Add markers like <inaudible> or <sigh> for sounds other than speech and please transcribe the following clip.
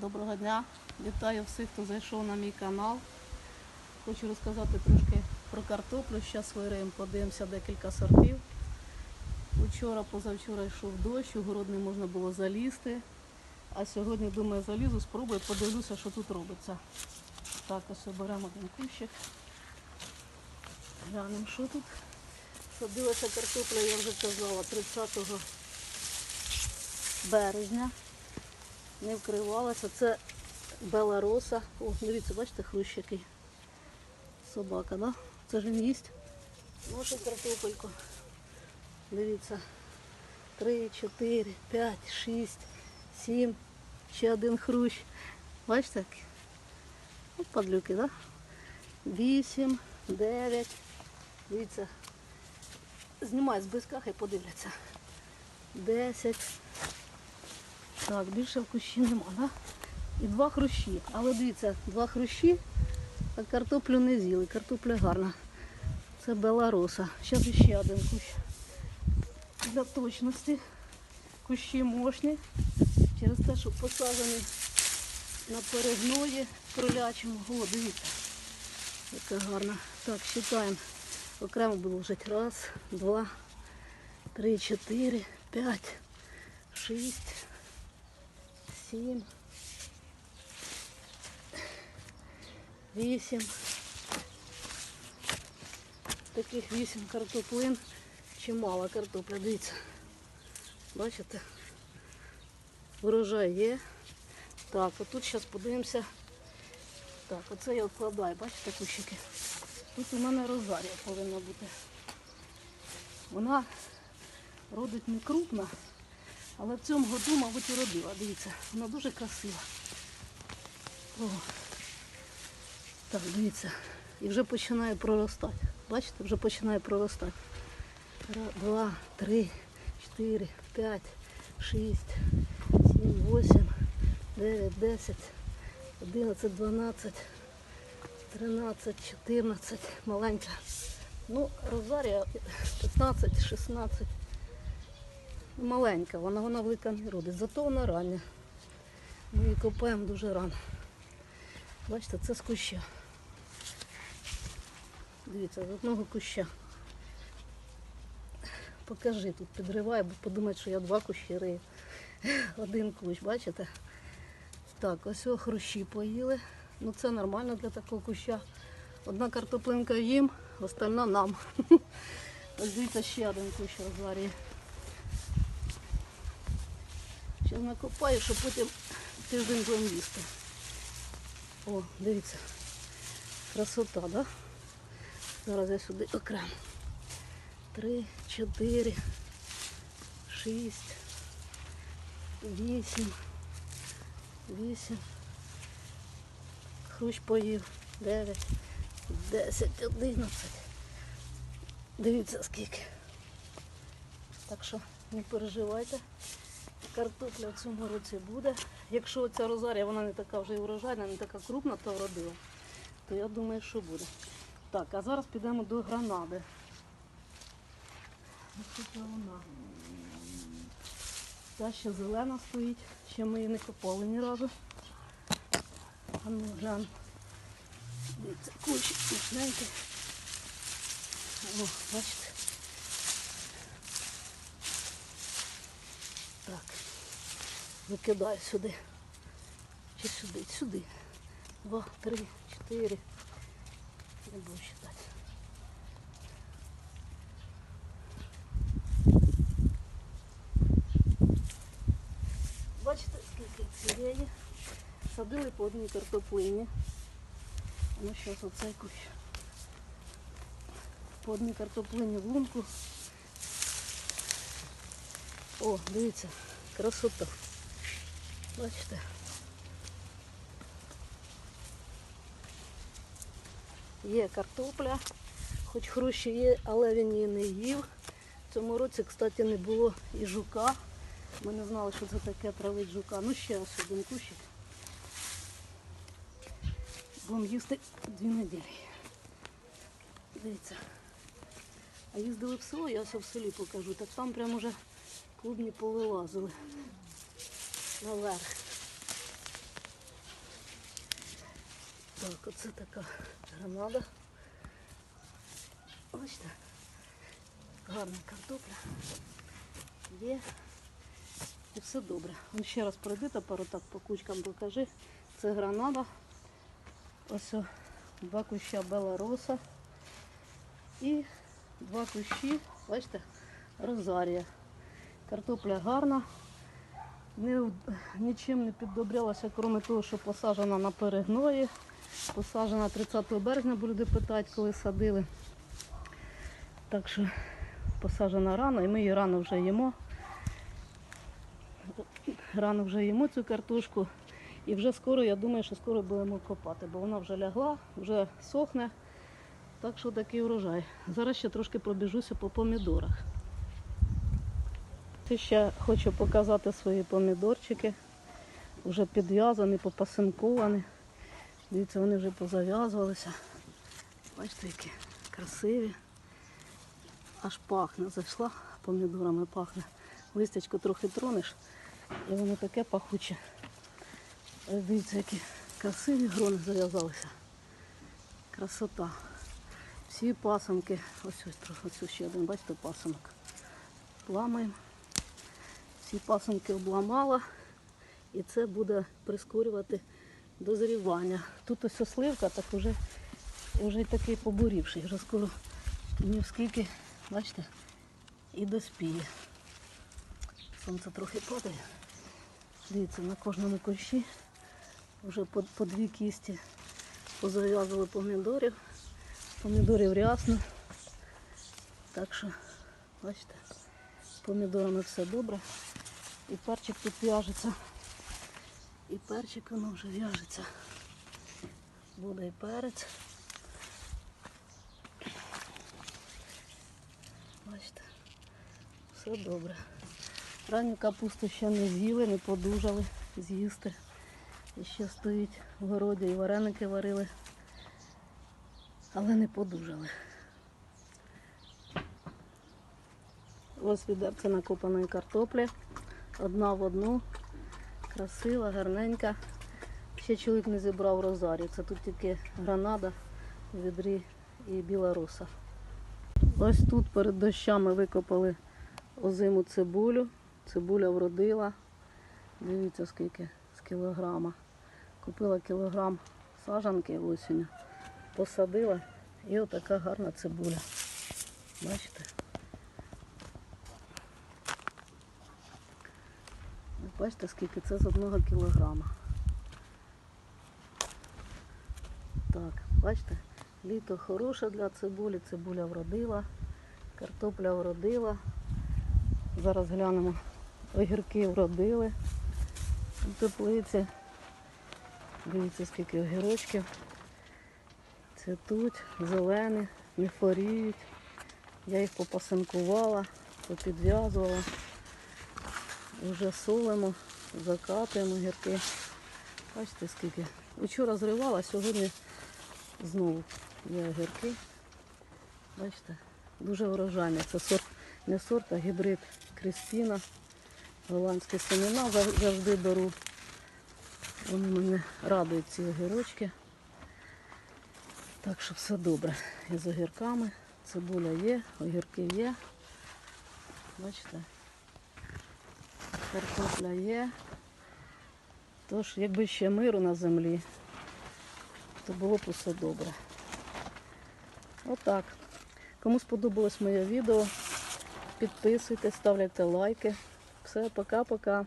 Доброго дня! Вітаю всіх, хто зайшов на мій канал. Хочу розказати трошки про картоплю. Зараз вириємо, подивимося декілька сортів. Учора, позавчора йшов дощ, у город не можна було залізти. А сьогодні, думаю, залізу, спробую, подивлюся, що тут робиться. Так, ось беремо один кущик. Глянемо, що тут. Садилася картопля, я вже казала, 30 березня. Не вкривалася. Це белароса. О, дивіться, бачите, хрущ який. Собака, да? Це ж він їсть. Нашу картопельку. Дивіться. Три, чотири, п'ять, шість, сім. Ще один хрущ. Бачите? От падлюки, да? Вісім, дев'ять. Дивіться. Знімай з близька, хай подивляться. Десять. Так, більше в кущі нема, да? І два хрущі. Але дивіться, два хрущі, а картоплю не з'їли. Картопля гарна. Це белароса. Зараз ще один кущ. Для точності. Кущі мощні. Через те, що посаджені на перегної кролячому. О, дивіться. Яка гарна. Так, вважаємо. Окремо було лежать. Раз, два, три, чотири, п'ять, шість сім, вісім. Таких вісім картоплин. Чимало картопля, дивіться. Бачите? Урожай є. Так, а тут зараз подивимося. Так, оце я вкладаю, бачите кущики? Тут у мене розарія повинна бути. Вона родить не крупна, але в цьому году, мабуть, уродила. Дивіться, вона дуже красива. О. Так, дивіться. І вже починає проростати. Бачите, вже починає проростати. Ра- Два, три, чотири, п'ять, шість, сім, вісім, дев'ять, десять, одинадцять, дванадцять, тринадцять, чотирнадцять, маленька. Ну, розарія 15, 16 маленька, вона, вона велика не родить, зато вона рання. Ми її копаємо дуже рано. Бачите, це з куща. Дивіться, з одного куща. Покажи, тут підриваю, бо подумають, що я два кущі рию. Один кущ, бачите? Так, ось о, хрущі поїли. Ну це нормально для такого куща. Одна картоплинка їм, остальна нам. <laughs> Ось дивіться, ще один кущ розварює. Зараз накопаю, щоб потім тиждень будемо їсти. О, дивіться. Красота, да? Зараз я сюди окремо. Три, чотири, шість, вісім, вісім. Хрущ поїв. Дев'ять, десять, одинадцять. Дивіться скільки. Так що не переживайте. Картопля в цьому році буде. Якщо ця розарія, вона не така вже і урожайна, не така крупна, то вродила, то я думаю, що буде. Так, а зараз підемо до гранади. Ось тут вона. Ця ще зелена стоїть, ще ми її не копали ні разу. А ну глянь. Дивіться, смачненький. О, бачите. Так. Викидаю сюди. Чи сюди, сюди. Два, три, чотири. Не буду считати. Бачите, скільки цієї. Садили по одній картоплині. Ну, зараз оцей кущ. По одній картоплині в лунку. О, дивіться, красота. Бачите? Є картопля, хоч хрущі є, але він її не їв. В цьому році, кстати, не було і жука. Ми не знали, що це таке травить жука. Ну ще ось один кущик. Будемо їсти дві неділі. Дивіться. А їздили в село, я все в селі покажу. Так там прямо вже клубні повилазили наверх. Так, оце така гранада. Бачите, гарна картопля. Є. І все добре. Ну, ще раз пройди тепер отак по кучкам покажи. Це гранада. Ось два куща белороса. І два кущі, бачите, розарія. Картопля гарна. Не, нічим не піддобрялася, крім того, що посаджена на перегної. Посаджена 30 березня, бо люди питають, коли садили. Так що посаджена рано, і ми її рано вже їмо. Рано вже їмо цю картошку. І вже скоро, я думаю, що скоро будемо копати, бо вона вже лягла, вже сохне. Так що такий урожай. Зараз ще трошки пробіжуся по помідорах. Ще хочу показати свої помідорчики. Вже підв'язані, попасинковані. Дивіться, вони вже позав'язувалися. Бачите, які красиві. Аж пахне, зайшла помідорами пахне. Листячко трохи тронеш, і воно таке пахуче. Дивіться, які красиві грони зав'язалися. Красота. Всі пасанки, ось ось ось ще один, бачите, пасанок. Ламаємо. Всі пасанки обламала. І це буде прискорювати дозрівання. Тут ось сливка, так вже, вже такий побурівший. Вже скоро ні скільки, бачите, і доспіє. Сонце трохи падає. Дивіться, на кожному кущі вже по, по дві кісті позав'язували помідорів. Помідорів рясно. Так що, бачите, помідорами все добре. І перчик тут в'яжеться. І перчик воно вже в'яжеться. Буде і перець. Бачите, все добре. Ранню капусту ще не з'їли, не подужали з'їсти. І ще стоїть в городі і вареники варили, але не подужали. Ось відерце накопаної картоплі. Одна в одну. Красива, гарненька. Ще чоловік не зібрав розарію. Це тут тільки гранада, відрі і біла роса. Ось тут перед дощами викопали озиму цибулю. Цибуля вродила. Дивіться скільки з кілограма. Купила кілограм саджанки осінню, посадила і отака гарна цибуля. Бачите? Бачите, скільки це з одного кілограма. Так, бачите, літо хороше для цибулі, цибуля вродила, картопля вродила. Зараз глянемо, огірки вродили у теплиці. Дивіться, скільки огірочків. Цвітуть, зелені, не хворіють. Я їх попасинкувала, попідв'язувала. Вже солимо, закатуємо гірки. Бачите скільки. Вчора зривала, сьогодні знову є огірки. Бачите, дуже урожайні. Це сорт, не сорт, а гібрид Крістіна. Голландські семена завжди беру. Вони мене радують ці огірочки. Так що все добре. І з огірками. Цибуля є, огірки є. Бачите? Картопля є. Тож, якби ще миру на землі, то було б усе добре. Отак. Кому сподобалось моє відео, підписуйтесь, ставляйте лайки. Все, пока-пока.